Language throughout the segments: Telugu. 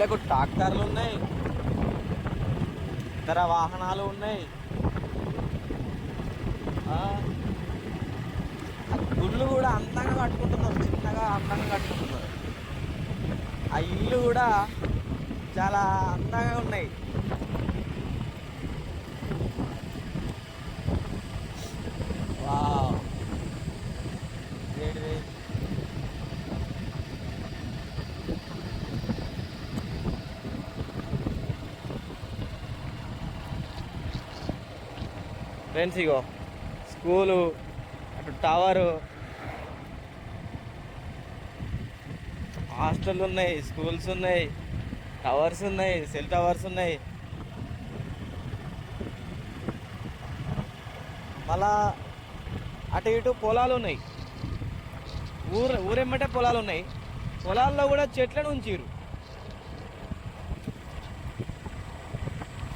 వీళ్ళకు ట్రాక్టర్లు ఉన్నాయి. ఇతర వాహనాలు ఉన్నాయి. ఆ, ఆ గుళ్ళు కూడా అందంగా కట్టుకుంటున్నారు చిన్నగా అందంగా కట్టుకుంటున్నారు. ఆ ఇల్లు కూడా చాలా అందంగా ఉన్నాయి. ఫ్రెండ్స్ ఇగో స్కూలు అటు టవరు. హాస్టల్ ఉన్నాయి స్కూల్స్ ఉన్నాయి టవర్స్ ఉన్నాయి సెల్ టవర్స్ ఉన్నాయి. మళ్ళా అటు ఇటు పొలాలు ఉన్నాయి. ఊరు ఊరెమ్మటే పొలాలు ఉన్నాయి. పొలాల్లో కూడా చెట్లను ఉంచారు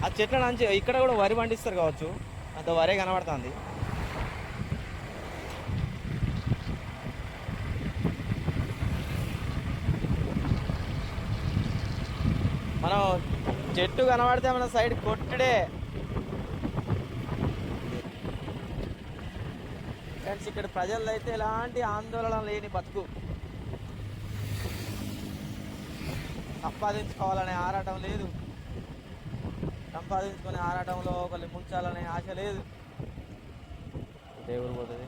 ఆ చెట్లను అంచి ఇక్కడ కూడా వరి పండిస్తారు కావచ్చు. అంత వరే కనబడుతుంది. మనం చెట్టు కనబడితే మన సైడ్ కొట్టుడే. ఫ్రెండ్స్ ఇక్కడ ప్రజల్లో అయితే ఎలాంటి ఆందోళన లేని బతుకు. సంపాదించుకోవాలనే ఆరాటం లేదు. సంపాదించుకునే ఆరాటంలో ఒకరిని ముంచాలనే ఆశ లేదు. దేవుడు పోతుంది.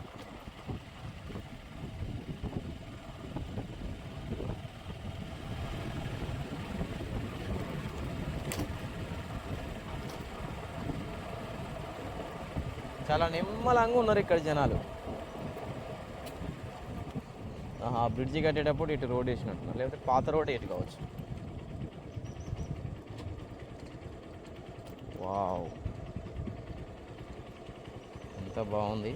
చాలా నిమ్మలంగా ఉన్నారు ఇక్కడ జనాలు. ఆహా, ఆ బ్రిడ్జి కట్టేటప్పుడు ఇటు రోడ్ వేసినట్టున్నారు. లేకపోతే పాత రోడ్ ఇటు కావచ్చు వావ్ అంతా బాగుంది.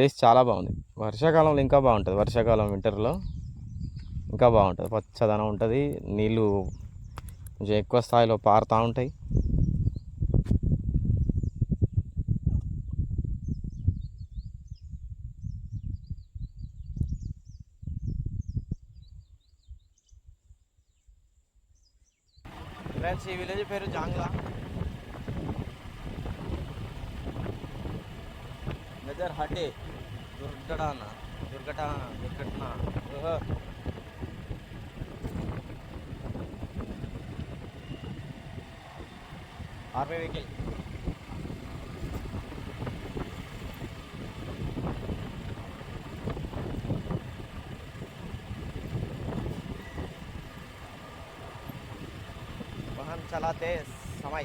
ప్లేస్ చాలా బాగుంది. వర్షాకాలంలో ఇంకా బాగుంటుంది. వర్షాకాలం వింటర్లో ఇంకా బాగుంటుంది. పచ్చదనం ఉంటుంది. నీళ్ళు కొంచెం ఎక్కువ స్థాయిలో పారుతూ ఉంటాయి. दुर्घटना दुर्घटना दुर्घटना। Army vehicle. वाहन चलाते समय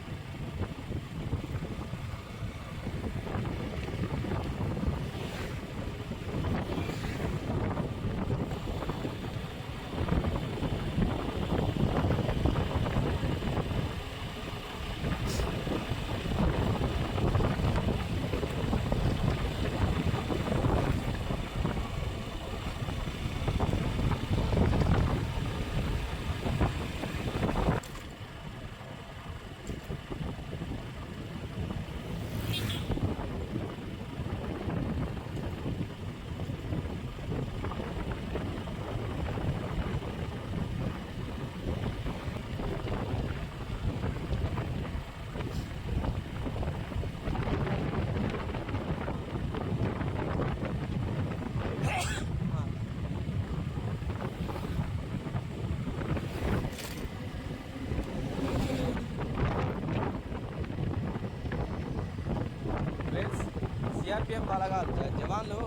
సిఆర్పిఎఫ్ బలగాలు జవాన్లు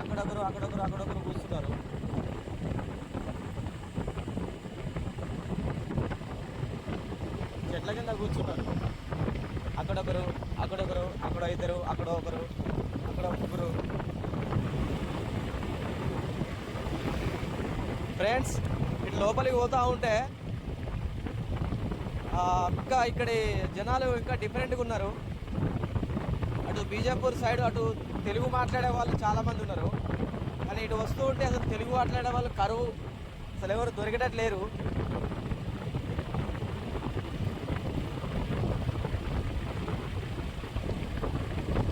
అక్కడొకరు అక్కడొకరు అక్కడొకరు కూర్చున్నారు. చెట్ల కింద కూర్చున్నారు. అక్కడొకరు అక్కడొకరు అక్కడ ఇద్దరు అక్కడ ఒకరు అక్కడ ముగ్గురు. ఫ్రెండ్స్ ఇటు లోపలికి పోతూ ఉంటే ఇంకా ఇక్కడి జనాలు ఇంకా డిఫరెంట్గా ఉన్నారు. అటు బీజాపూర్ సైడ్ అటు తెలుగు మాట్లాడే వాళ్ళు చాలామంది ఉన్నారు. కానీ ఇటు వస్తూ ఉంటే అసలు తెలుగు మాట్లాడే వాళ్ళు కరువు. అసలు ఎవరు దొరికేటట్టు లేరు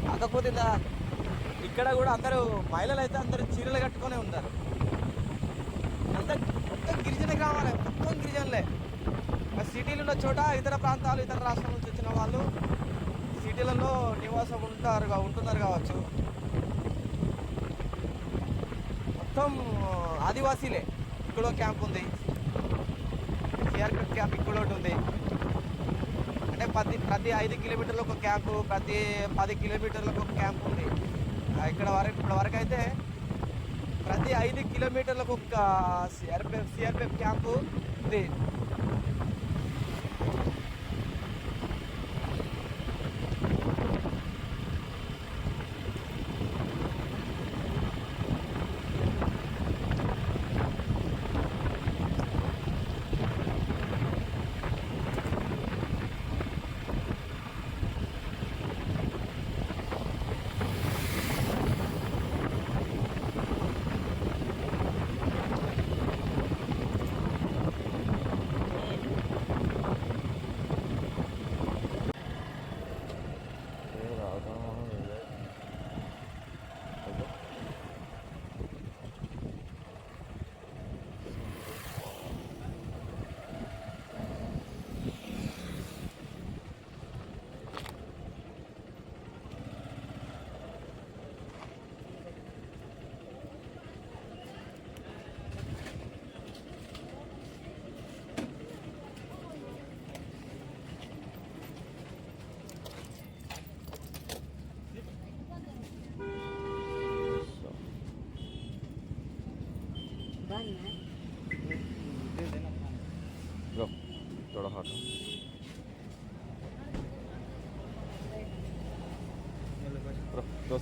కాకపోతే ఇలా ఇక్కడ కూడా అందరూ మహిళలు అయితే అందరూ చీరలు కట్టుకొని ఉన్నారు. అంత మొత్తం గిరిజన గ్రామాలే మొత్తం గిరిజనులే. సిటీలు ఉన్న చోట ఇతర ప్రాంతాలు ఇతర రాష్ట్రాల నుంచి వచ్చిన వాళ్ళు సిటీలలో నివాసం ఉంటారుగా ఉంటున్నారు కావచ్చు. మొత్తం ఆదివాసీలే. ఇక్కడో క్యాంప్ ఉంది. సిఆర్పిఎఫ్ క్యాంప్ ఇక్కడ ఒకటి ఉంది. అంటే ప్రతి ప్రతి ఐదు కిలోమీటర్లకు ఒక క్యాంపు ప్రతి పది కిలోమీటర్లకు ఒక క్యాంప్ ఉంది. ఇక్కడ వరకు ఇప్పటి వరకు అయితే ప్రతి ఐదు కిలోమీటర్లకు ఒక సిఆర్పిఎఫ్ సిఆర్పిఎఫ్ క్యాంపు ఉంది.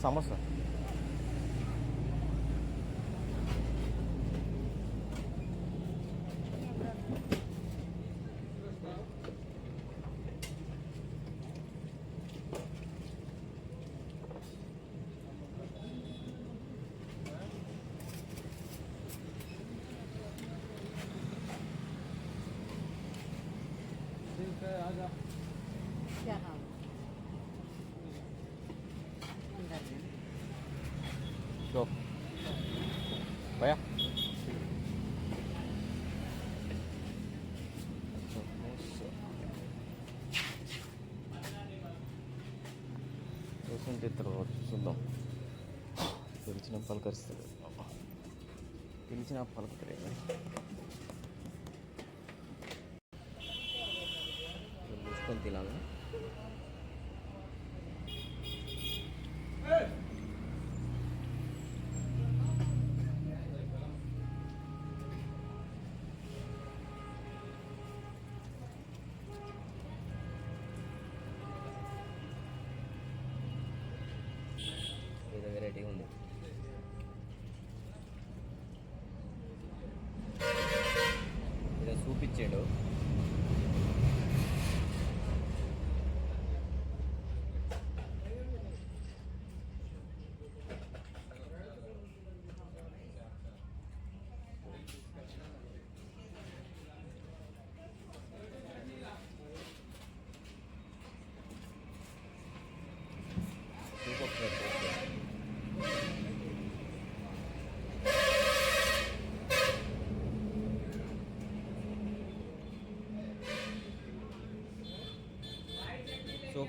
什么事？పిలిచిన పలకరిస్తారు పిలిచిన పలుకుతారు చూసుకొని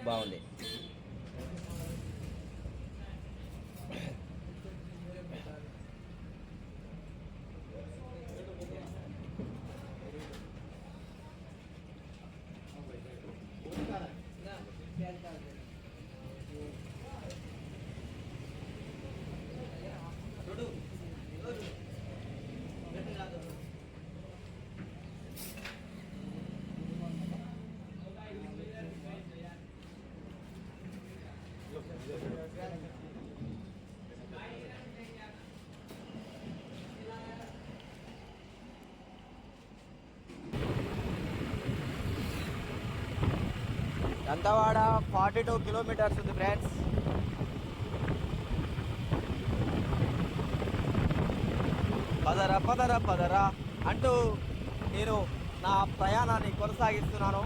বাউলে దంతవాడ ఫార్టీ టూ కిలోమీటర్స్ ఉంది ఫ్రెండ్స్. పదరా పదరా పదరా అంటూ నేను నా ప్రయాణాన్ని కొనసాగిస్తున్నాను.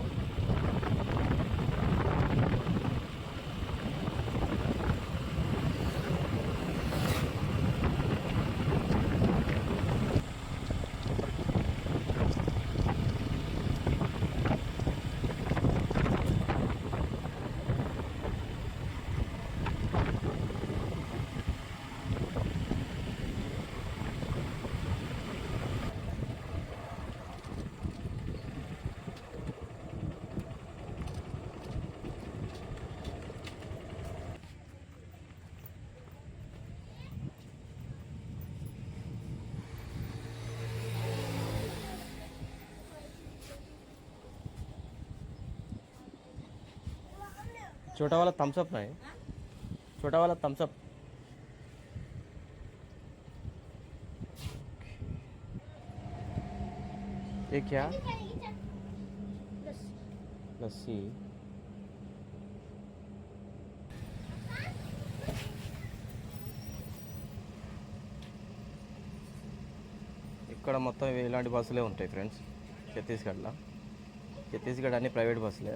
छोटा वाला थम्स अप है छोटा वाला थम्स अप ये क्या लस्सी ఇక్కడ మొత్తం ఇవి ఇలాంటి బస్సులే ఉంటాయి ఫ్రెండ్స్ ఛత్తీస్గఢ్లో ఛత్తీస్గఢ్ అన్ని ప్రైవేట్ బస్సులే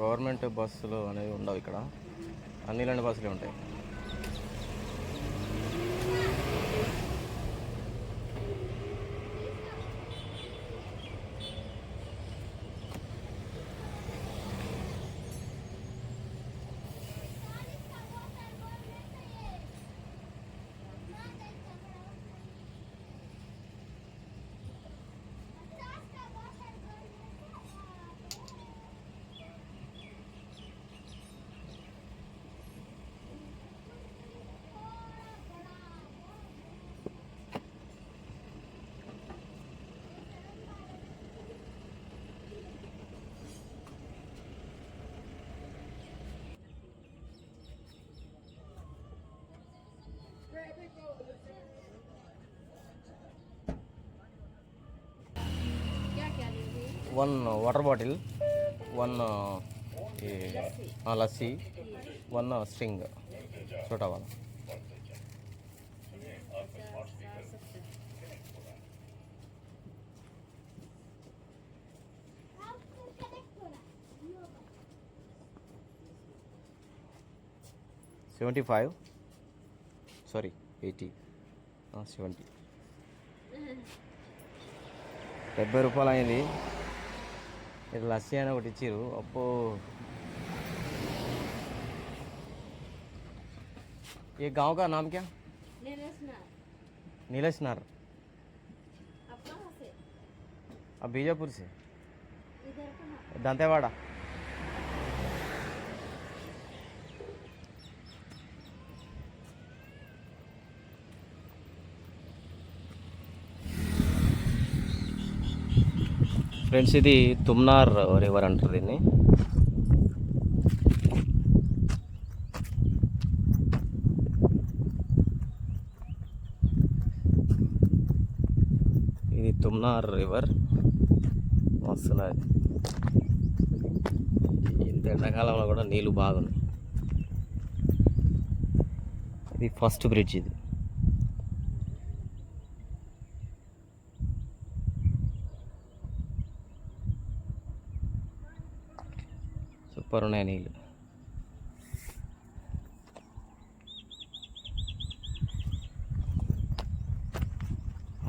గవర్నమెంట్ బస్సులు అనేవి ఉండవు ఇక్కడ. అన్ని ఇలాంటి బస్సులే ఉంటాయి. One water bottle one lassi one string చోటవాల seventy five. Sorry eighty. Seventy. డెబ్బై రూపాయలు అయింది. ఇది లస్సీ అని ఒకటి ఇచ్చారు అప్పు ये गांव का नाम क्या ले लेना नीलेश नार आप कहाँ से अब बीजापुर से इधर कहाँ दंतेवाड़ा ఫ్రెండ్స్ ఇది తుమ్నార్ రివర్ అంటారు దీన్ని. ఇది తుమ్నార్ రివర్. వస్తున్నది ఇంత ఎండాకాలంలో కూడా నీళ్ళు బాగున్నాయి. ఇది ఫస్ట్ బ్రిడ్జ్ ఇది. సూపర్ ఉన్నాయి నీళ్ళు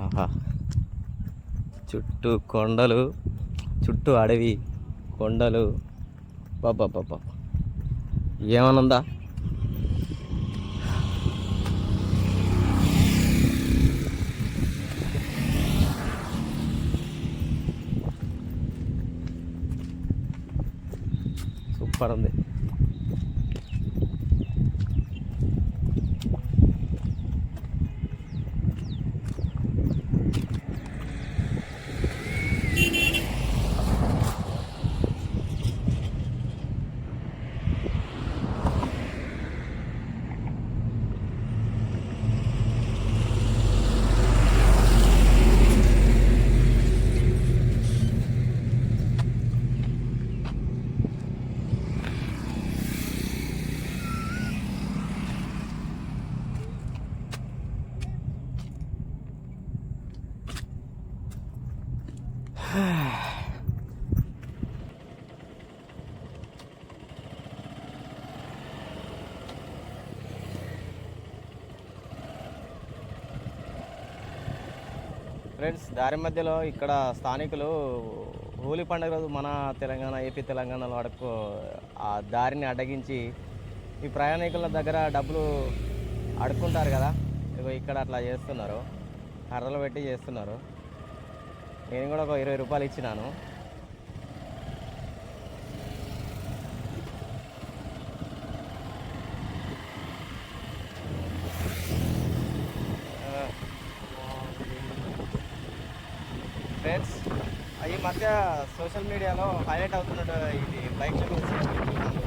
ఆహా. చుట్టూ కొండలు చుట్టూ అడవి కొండలు. బాబా బాబా ఏమనుందా సూపర్ ఉంది ఫ్రెండ్స్ దారి మధ్యలో ఇక్కడ స్థానికులు హోలీ పండుగ రోజు మన తెలంగాణ ఏపీ తెలంగాణలో అడుక్కో ఆ దారిని అడ్డగించి ఈ ప్రయాణికుల దగ్గర డబ్బులు అడుక్కుంటారు కదా. ఇగో ఇక్కడ అట్లా చేస్తున్నారు. కర్రలు పెట్టి చేస్తున్నారు. నేను కూడా ఒక ఇరవై రూపాయలు ఇచ్చినాను ఫ్రెండ్స్ ఈ మధ్య సోషల్ మీడియాలో హైలైట్ అవుతున్నట్టు ఇది బైక్ గురించి ఇదిగో చెప్తున్నారు.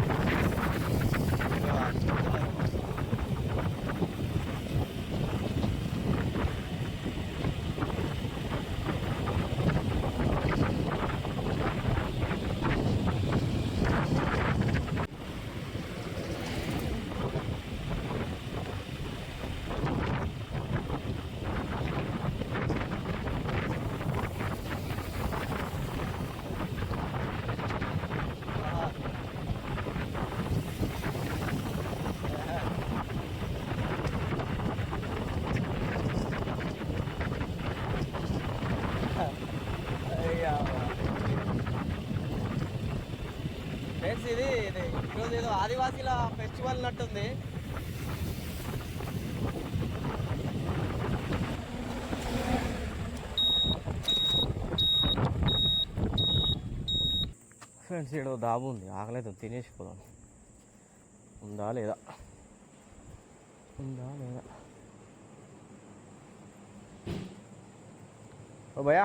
ఫ్రెండ్స్ ఇది ఇది ఈరోజు ఏదో ఆదివాసీల ఫెస్టివల్ నట్టుంది ఫ్రెండ్స్ ఈడో దాబు ఉంది. ఆకలేదు తినేసిపోదాం. ఉందా లేదా? ఉందా లేదా? ఓ భయా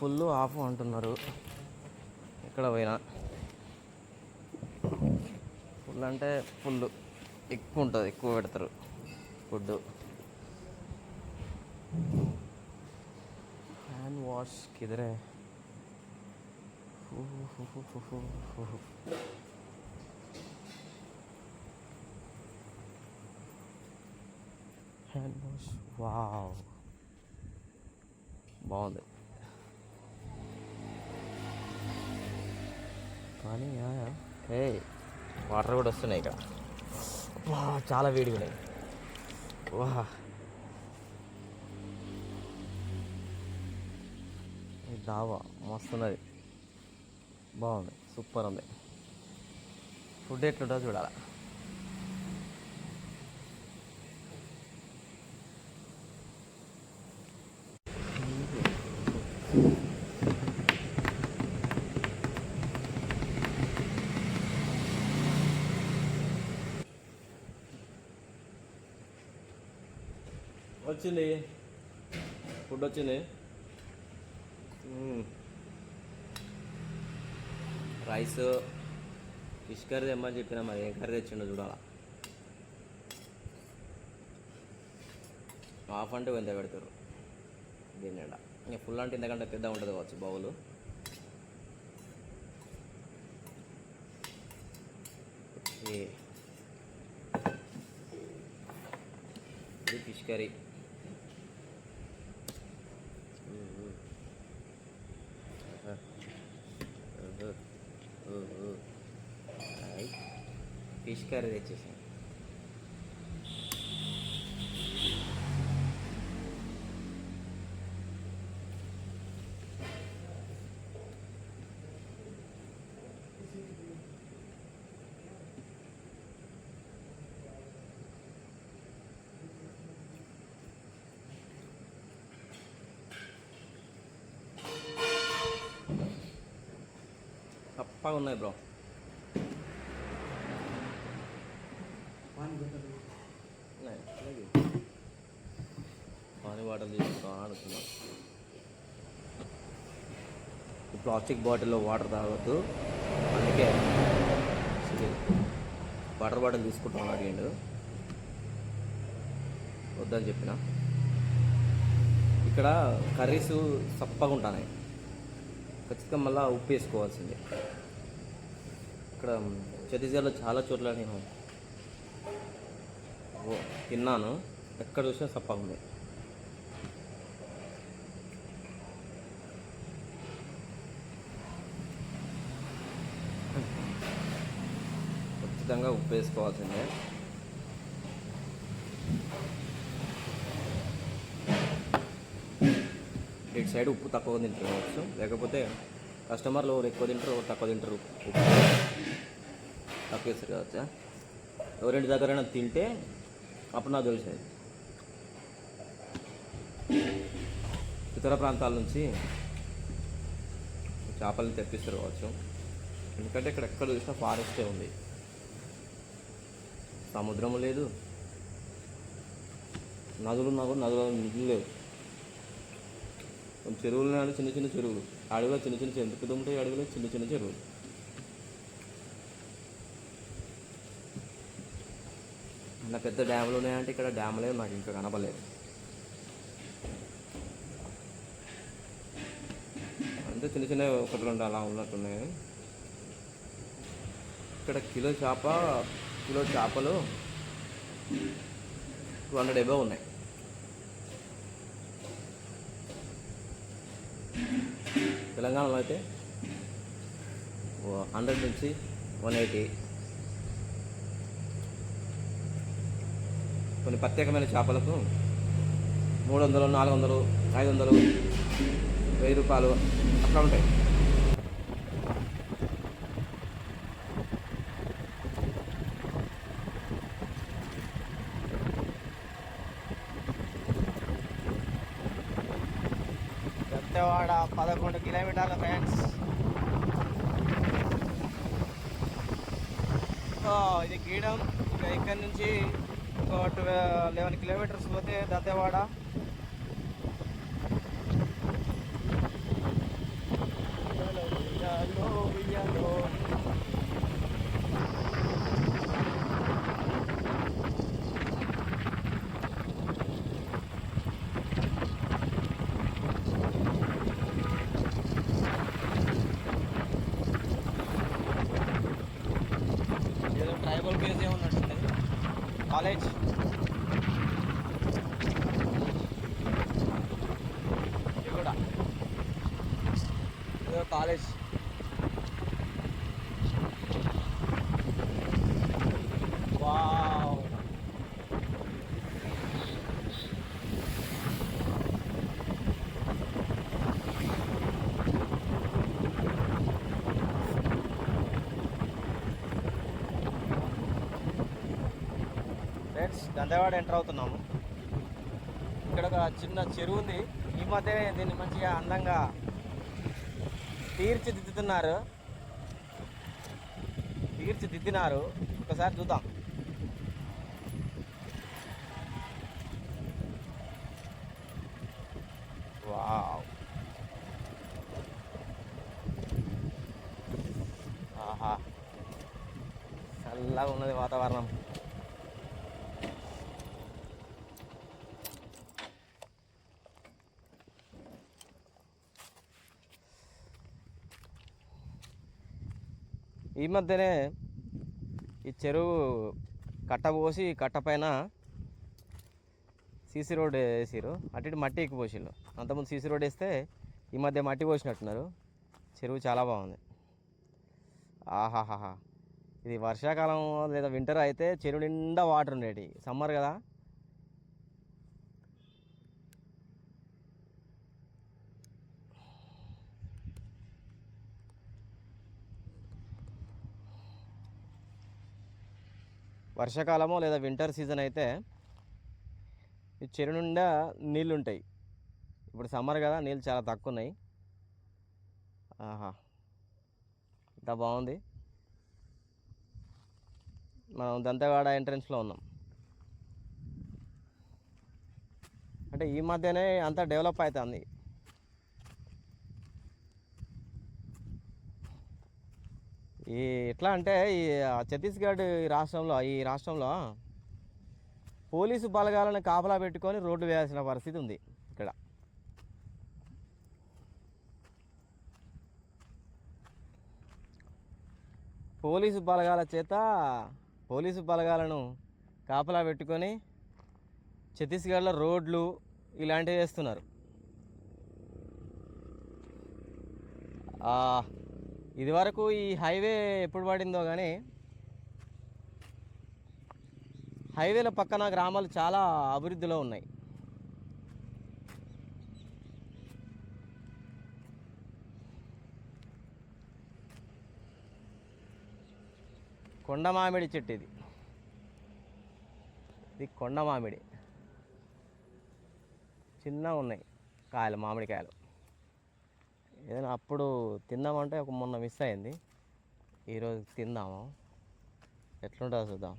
ఫుల్ ఆఫ్ అంటున్నారు. ఎక్కడ పోయినా. ఫుల్ అంటే ఫుల్. ఎక్కువ ఉంటుంది ఎక్కువ పెడతారు ఫుడ్ హ్యాండ్ వాష్ కిదరే. హ్యాండ్ వాష్ వావ్ బాగుంది. కానీ ఏ వాటర్ కూడా వస్తున్నాయి ఇక్కడ. వా చాలా వేడిగా ఉన్నాయి. వా. ఈ దావా మస్తున్నది. బాగుంది సూపర్ ఉంది. ఫుడ్ ఎట్లుంటుందో చూడాలి. వచ్చింది. ఫుడ్ వచ్చింది. రైస్ ఫిష్ కర్రీ తెమ్మని చెప్పిన మరి ఏం కర్రీ తెచ్చిండో చూడాలా. హాఫ్ అంటే ఎంత పెడతారు? దీని ఇంకా ఫుల్ అంటే ఇంతకంటే పెద్ద ఉంటుంది కావచ్చు బౌలు. ఇది ఫిష్ కర్రీ. ఫిష్ కర్రీ తెచ్చేసాను తప్పగా ఉన్నాయి బ్రో. పానీ ప్లాస్టిక్ బాటిల్లో వాటర్ తాగొద్దు. అందుకే వాటర్ బాటిల్ తీసుకుంటాం అడిగిండు వద్దని చెప్పిన. ఇక్కడ కర్రీస్ సప్పగా ఉంటున్నాయి ఖచ్చితంగా మళ్ళీ ఉప్పు వేసుకోవాల్సిందే. ఇక్కడ ఛత్తీస్గఢ్లో చాలా చోట్ల నేను తిన్నాను. ఎక్కడ చూసినా సప్పగా ఉంది. ఖచ్చితంగా ఉప్పు వేసుకోవాల్సిందే ఇటు సైడ్ ఉప్పు తక్కువ తింటారు కావచ్చు. లేకపోతే కస్టమర్లు ఎవరు ఎక్కువ తింటారు ఎవరు తక్కువ తింటారు ఉప్పు. తక్కువ వేస్తారు కావచ్చా ఎవరింటి దగ్గరైనా తింటే అప్పుడు నాకు తెలిసేది ఇతర ప్రాంతాల నుంచి చేపలను తెప్పిస్తారు కావచ్చు. ఎందుకంటే ఇక్కడ ఎక్కడ చూసినా ఫారెస్టే ఉంది. సముద్రం లేదు. నదులు ఉన్నా కూడా నదులు నీళ్ళు లేవు. కొన్ని చెరువులు నాడు చిన్న చిన్న చెరువులు. అడవిలో చిన్న చిన్న చెరువులు. పెద్ద ఉంటాయి అడవిలో? చిన్న చిన్న చెరువులు. నా పెద్ద డ్యాములు ఉన్నాయంటే ఇక్కడ డ్యాములే నాకు ఇంకా కనపడలేదు. అంటే చిన్న చిన్న ఒకటి రెండు అలా ఉన్నట్టున్నాయి. ఇక్కడ కిలో చేప కిలో చేపలు టూ హండ్రెడ్ ఎబో ఉన్నాయి. తెలంగాణలో అయితే హండ్రెడ్ నుంచి వన్ ఎయిటీ. కొన్ని ప్రత్యేకమైన చేపలకు మూడు వందలు నాలుగు వందలు ఐదు వందలు వెయ్యి రూపాయలు అట్లా ఉంటాయి. విజయవాడ పదకొండు కిలోమీటర్ల ఫ్రెండ్స్. ఇది గీడం. ఇక నుంచి ఒక ట్వెల్వ్ లెవెన్ కిలోమీటర్స్ పోతే దత్తవాడ దంతేవాడ ఎంటర్ అవుతున్నాము. ఇక్కడ ఒక చిన్న చెరువు ఉంది ఈ మధ్య దీన్ని మంచిగా అందంగా తీర్చిదిద్దుతున్నారు. తీర్చిదిద్దినారు. ఒకసారి చూద్దాం వావ్ ఆహా చల్లగా ఉన్నది వాతావరణం ఈ మధ్యనే ఈ చెరువు కట్ట పోసి కట్ట పైన సీసీ రోడ్ వేసిరు అటు ఇటు మట్టి ఎక్కువ పోసిళ్ళు అంతకుముందు సీసీ రోడ్ వేస్తే ఈ మధ్య మట్టి పోసినట్టున్నారు. చెరువు చాలా బాగుంది. ఆహాహాహా. ఇది వర్షాకాలం లేదా వింటర్ అయితే చెరువు నిండా వాటర్ ఉండేటి. సమ్మర్ కదా. వర్షాకాలమో లేదా వింటర్ సీజన్ అయితే ఈ చెరువు నిండా నీళ్ళు ఉంటాయి ఇప్పుడు సమ్మర్ కదా నీళ్ళు చాలా తక్కువ ఉన్నాయి ఆహా ఇంత బాగుంది. మనం దంతవాడ ఎంట్రన్స్లో ఉన్నాం. అంటే ఈ మధ్యనే అంతా డెవలప్ అవుతుంది. ఈ ఎట్లా అంటే ఈ ఛత్తీస్గఢ్ ఈ రాష్ట్రంలో ఈ రాష్ట్రంలో పోలీసు బలగాలను కాపలా పెట్టుకొని రోడ్డు వేయాల్సిన పరిస్థితి ఉంది ఇక్కడ. పోలీసు బలగాల చేత పోలీసు బలగాలను కాపలా పెట్టుకొని ఛత్తీస్గఢ్లో రోడ్లు ఇలాంటివి వేస్తున్నారు. ఇదివరకు ఈ హైవే ఎప్పుడు పడిందో కానీ హైవేల పక్కన గ్రామాలు చాలా అభివృద్ధిలో ఉన్నాయి. కొండ మామిడి చెట్టు ఇది. ఇది కొండ మామిడి చిన్నగా ఉన్నాయి కాయలు మామిడికాయలు. ఏదైనా అప్పుడు తిందామంటే ఒక మొన్న మిస్ అయింది. ఈరోజు తిందాము. ఎట్లుంటుందో చూద్దాం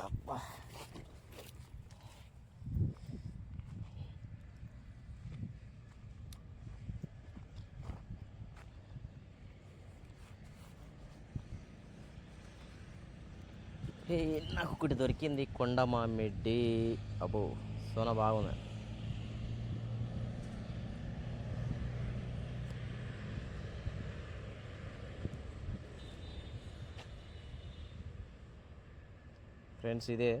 అబ్బా ఏ, నాకు ఒకటి దొరికింది కొండ మామిడి అబ్బో సోన బాగుంది. ఫ్రెండ్స్ ఇదే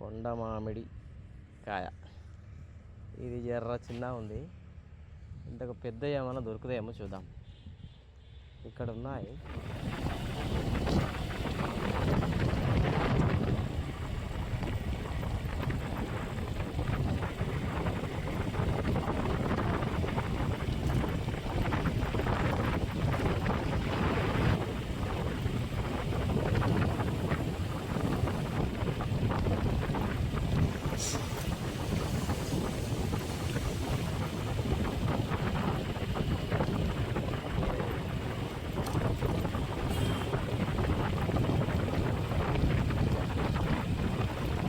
కొండ మామిడి కాయ. ఇది ఎర్ర చిన్న ఉంది. ఇంతకు పెద్ద ఏమైనా దొరుకుతాయేమో చూద్దాం. ఇక్కడ ఉన్నాయి